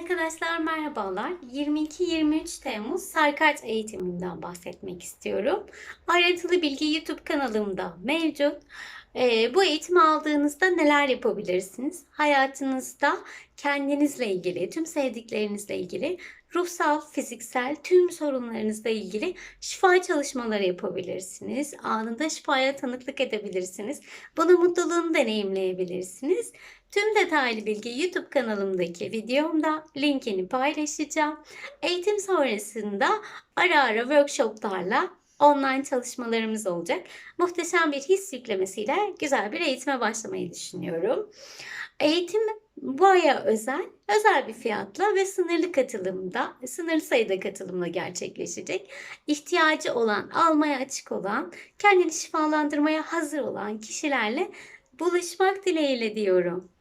Arkadaşlar merhabalar. 22-23 Temmuz Sarkaç eğitimimden bahsetmek istiyorum. Ayrıntılı bilgi YouTube kanalımda mevcut. Ee, bu eğitimi aldığınızda neler yapabilirsiniz? Hayatınızda kendinizle ilgili, tüm sevdiklerinizle ilgili, ruhsal, fiziksel tüm sorunlarınızla ilgili şifa çalışmaları yapabilirsiniz. Anında şifaya tanıklık edebilirsiniz. Bunu mutluluğunu deneyimleyebilirsiniz. Tüm detaylı bilgi YouTube kanalımdaki videomda linkini paylaşacağım. Eğitim sonrasında ara ara workshoplarla online çalışmalarımız olacak. Muhteşem bir his yüklemesiyle güzel bir eğitime başlamayı düşünüyorum. Eğitim bu aya özel, özel bir fiyatla ve sınırlı katılımda, sınırlı sayıda katılımla gerçekleşecek. İhtiyacı olan, almaya açık olan, kendini şifalandırmaya hazır olan kişilerle buluşmak dileğiyle diyorum.